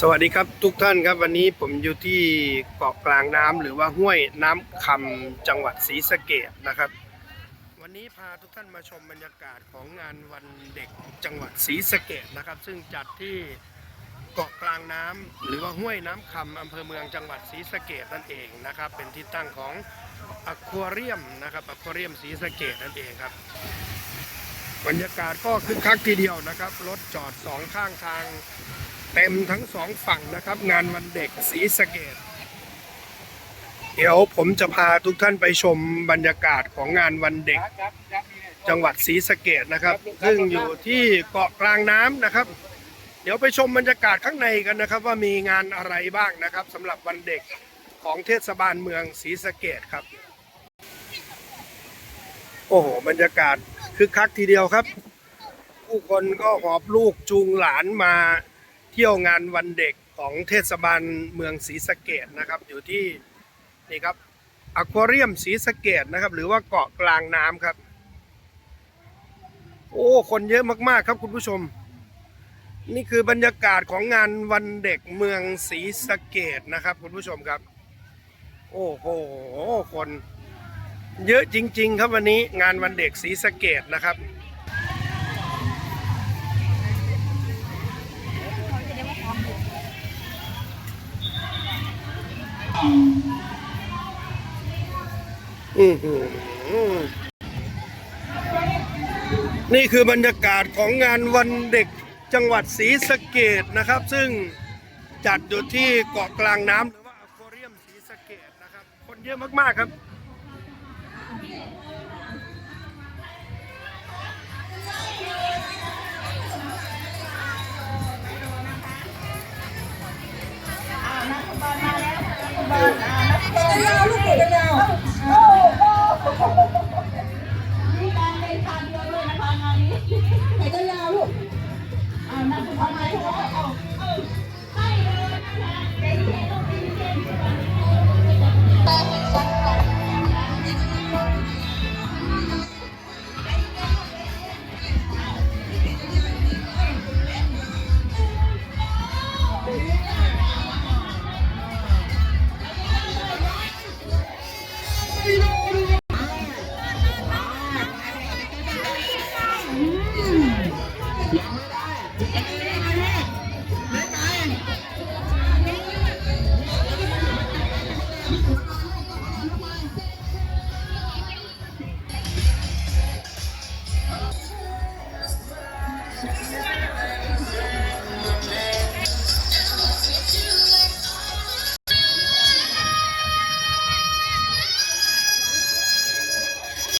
สวัสดีครับทุกท่านครับวันนี้ผมอยู่ที่เกาะกลางน้ำหรือว่าห้วยน้ำคำจังหวัดศรีสะเกดนะครับ วันนี้พาทุกท่านมาชมบรรยากาศของงานวันเด็กจังหวัดศรีสะเกดนะครับ ซึ่งจัดที่เกาะกลางน้ำหรือว่าห้วยน้ำคำอำเภอเมืองจังหวัดศรีสะเกดนั่นเองนะครับ เป็นที่ตั้งของอควาเรียมนะครับอควาเรียมศรีสะเกดนั่นเองครับ บรรยากาศก็คึกคักทีเดียวนะครับ รถจอดสองข้างทาง เต็มทั้งสองฝั่งนะครับ งานวันเด็กศรีสะเกดเดี๋ยวผมจะพาทุกท่านไปชมบรรยากาศของงานวันเด็ก จังหวัดศรีสะเกดนะครับ ซึ่งอยู่ที่เกาะกลางน้ำนะครับ เดี๋ยวไปชมบรรยากาศข้างในกันนะครับ ว่ามีงานอะไรบ้างนะครับสำหรับวันเด็กของเทศบาลเมืองศรีสะเกดครับ โอ้โห บรรยากาศ คึกคักทีเดียวครับ ผู้คนก็หอบลูกจูงหลานมาเที่ยวงานวันเด็กของเทศบาลเมืองศรีสะเกดนะครับ อยู่ที่นี่ครับอควาเรียมศรีสะเกดนะครับ หรือว่าเกาะกลางน้ำครับ โอ้ คนเยอะมากๆครับคุณผู้ชม นี่คือบรรยากาศของงานวันเด็กเมืองศรีสะเกดนะครับ คุณผู้ชมครับ โอ้โหคน เยอะจริง ๆ ครับวันนี้งานวันเด็กศรีสะเกดนะครับอือหือนี่คือบรรยากาศของงานวันเด็กจังหวัดศรีสะเกดนะครับ ซึ่งจัดอยู่ที่เกาะกลางน้ำหรือว่าอควาเรียมศรีสะเกดนะครับ คนเยอะมากๆครับ ยาวลูกเด็กยาวโอ้โหมีการในทางเดียวเลยนะคะงานนี้ไหนจะยาวลูกอ่านักทำไมเพราะ